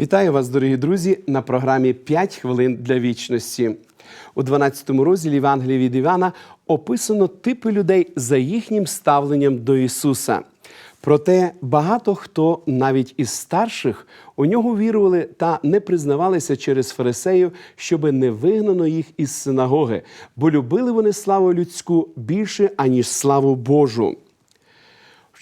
Вітаю вас, дорогі друзі, на програмі «5 хвилин для вічності. У 12 розділі Євангелія від Івана описано типи людей за їхнім ставленням до Ісуса. Проте багато хто, навіть із старших, у нього вірували та не признавалися через фарисеїв, щоби не вигнано їх із синагоги, бо любили вони славу людську більше, аніж славу Божу.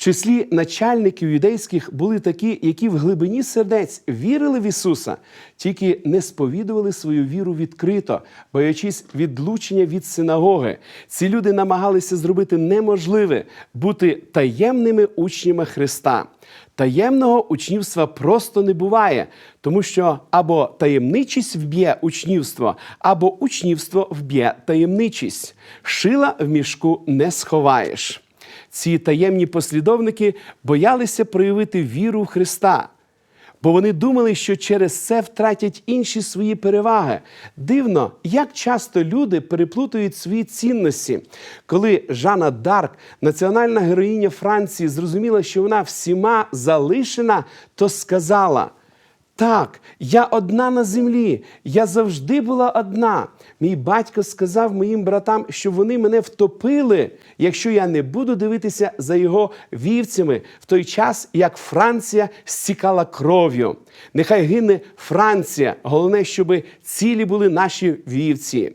Числі начальників юдейських були такі, які в глибині сердець вірили в Ісуса, тільки не сповідували свою віру відкрито, боячись відлучення від синагоги. Ці люди намагалися зробити неможливе бути таємними учнями Христа. Таємного учнівства просто не буває, тому що або таємничість вб'є учнівство, або учнівство вб'є таємничість. Шила в мішку не сховаєш. Ці таємні послідовники боялися проявити віру в Христа, бо вони думали, що через це втратять інші свої переваги. Дивно, як часто люди переплутують свої цінності. Коли Жанна Дарк, національна героїня Франції, зрозуміла, що вона всіма залишена, то сказала. Так, я одна на землі. Я завжди була одна. Мій батько сказав моїм братам, що вони мене втопили, якщо я не буду дивитися за його вівцями в той час, як Франція стікала кров'ю. Нехай гине Франція. Головне, щоб цілі були наші вівці.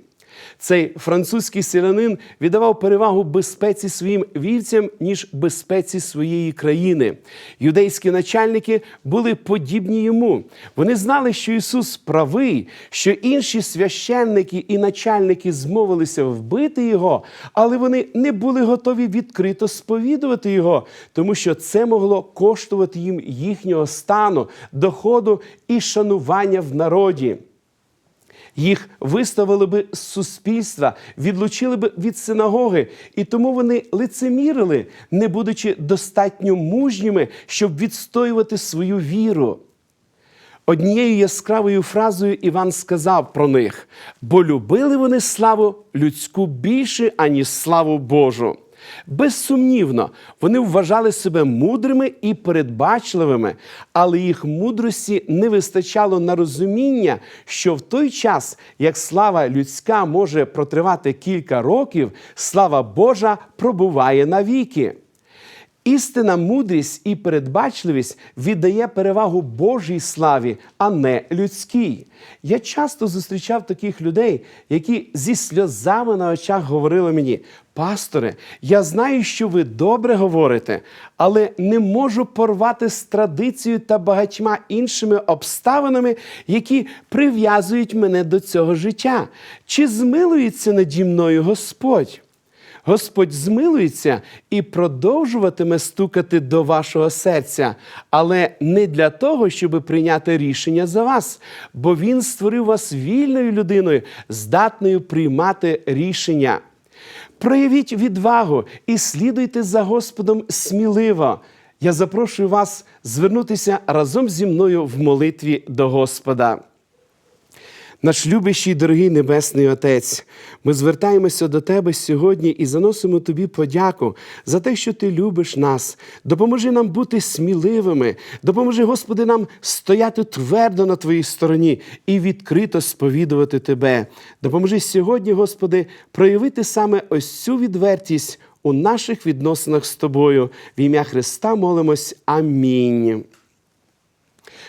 Цей французький селянин віддавав перевагу безпеці своїм вівцям, ніж безпеці своєї країни. Юдейські начальники були подібні йому. Вони знали, що Ісус правий, що інші священники і начальники змовилися вбити його, але вони не були готові відкрито сповідувати його, тому що це могло коштувати їм їхнього стану, доходу і шанування в народі. Їх виставили би з суспільства, відлучили би від синагоги, і тому вони лицемірили, не будучи достатньо мужніми, щоб відстоювати свою віру. Однією яскравою фразою Іван сказав про них: бо любили вони славу людську більше, аніж славу Божу. Безсумнівно, вони вважали себе мудрими і передбачливими, але їх мудрості не вистачало на розуміння, що в той час, як слава людська може протривати кілька років, слава Божа пробуває навіки. Істина мудрість і передбачливість віддає перевагу Божій славі, а не людській. Я часто зустрічав таких людей, які зі сльозами на очах говорили мені: пасторе, я знаю, що ви добре говорите, але не можу порвати з традицією та багатьма іншими обставинами, які прив'язують мене до цього життя. Чи змилується наді мною Господь? Господь змилується і продовжуватиме стукати до вашого серця, але не для того, щоб прийняти рішення за вас, бо Він створив вас вільною людиною, здатною приймати рішення. Проявіть відвагу і слідуйте за Господом сміливо. Я запрошую вас звернутися разом зі мною в молитві до Господа. Наш любящий, дорогий Небесний Отець, ми звертаємося до Тебе сьогодні і заносимо Тобі подяку за те, що Ти любиш нас. Допоможи нам бути сміливими, допоможи, Господи, нам стояти твердо на Твоїй стороні і відкрито сповідувати Тебе. Допоможи сьогодні, Господи, проявити саме ось цю відвертість у наших відносинах з Тобою. В ім'я Христа молимось. Амінь.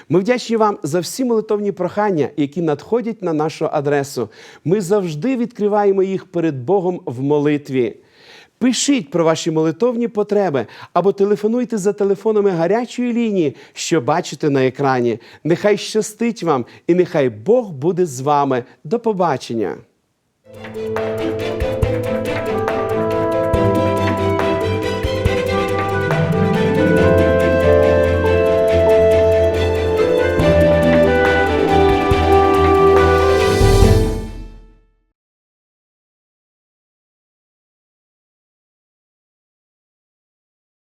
Ми вдячні вам за всі молитовні прохання, які надходять на нашу адресу. Ми завжди відкриваємо їх перед Богом в молитві. Пишіть про ваші молитовні потреби або телефонуйте за телефонами гарячої лінії, що бачите на екрані. Нехай щастить вам і нехай Бог буде з вами. До побачення!